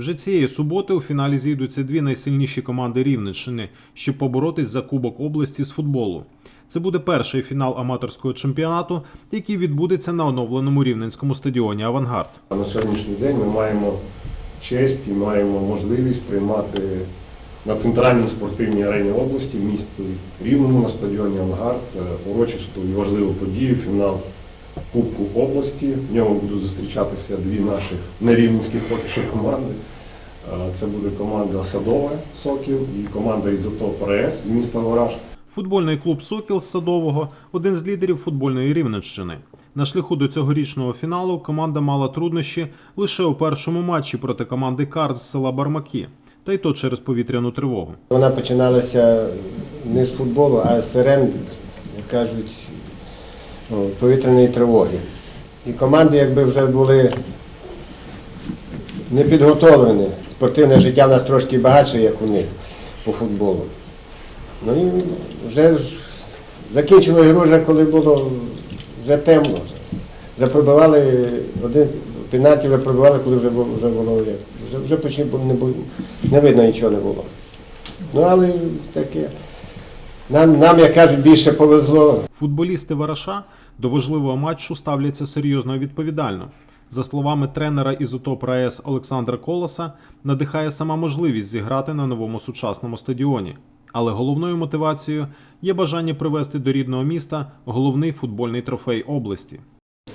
Вже цієї суботи у фіналі зійдуться дві найсильніші команди Рівненщини, щоб поборотись за Кубок області з футболу. Це буде перший фінал аматорського чемпіонату, який відбудеться на оновленому рівненському стадіоні Авангард. На сьогоднішній день ми маємо честь і маємо можливість приймати на центральній спортивній арені області в місті Рівному на стадіоні Ангард е, урочисту і важливу подію, фінал Кубку області. В ньому будуть зустрічатися дві наших нерівненських поки що команди. Е, Це буде команда Садове Сокіл і команда Ізотоп РС з міста Вораж. Футбольний клуб Сокіл з Садового один з лідерів футбольної Рівненщини. На шляху до цьогорічного фіналу команда мала труднощі лише у першому матчі проти команди Кар з села Бармаки, та й то через повітряну тривогу. Вона починалася не з футболу, а з сирен, кажуть, повітряної тривоги. І команди якби вже були не підготовлені. Спортивне життя в нас трошки багатше, як у них по футболу. Ну і вже закінчили гру, вже коли було вже темно. Вже, пробивали один пенальті вже пробивали, коли вже було, вже було вже, вже почти не, не видно нічого не було. Ну, але таке. Нам, нам, як кажуть, більше повезло. Футболісти Вараша до важливого матчу ставляться серйозно і відповідально. За словами тренера ізотоп РАЕС Олександра Колоса, надихає сама можливість зіграти на новому сучасному стадіоні. Але головною мотивацією є бажання привести до рідного міста головний футбольний трофей області.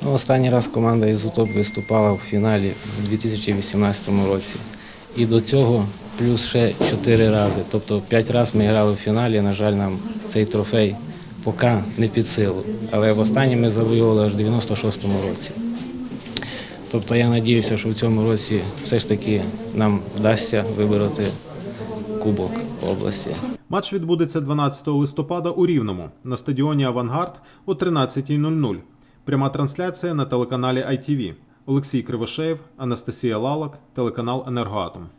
Ну, Останній раз команда Ізотоп виступала в фіналі у 2018 році. І до цього плюс ще 4 рази. Тобто 5 разів ми грали в фіналі. На жаль, нам цей трофей поки не під силу. Але в останній ми завоювали аж в 96-му році. Тобто я сподіваюся, що в цьому році все ж таки нам вдасться вибороти Кубок області. Матч відбудеться 12 листопада у Рівному на стадіоні Авангард о 13.00. Пряма трансляція на телеканалі ITV. Олексій Кривошеєв, Анастасія Лалак, телеканал Енергоатом.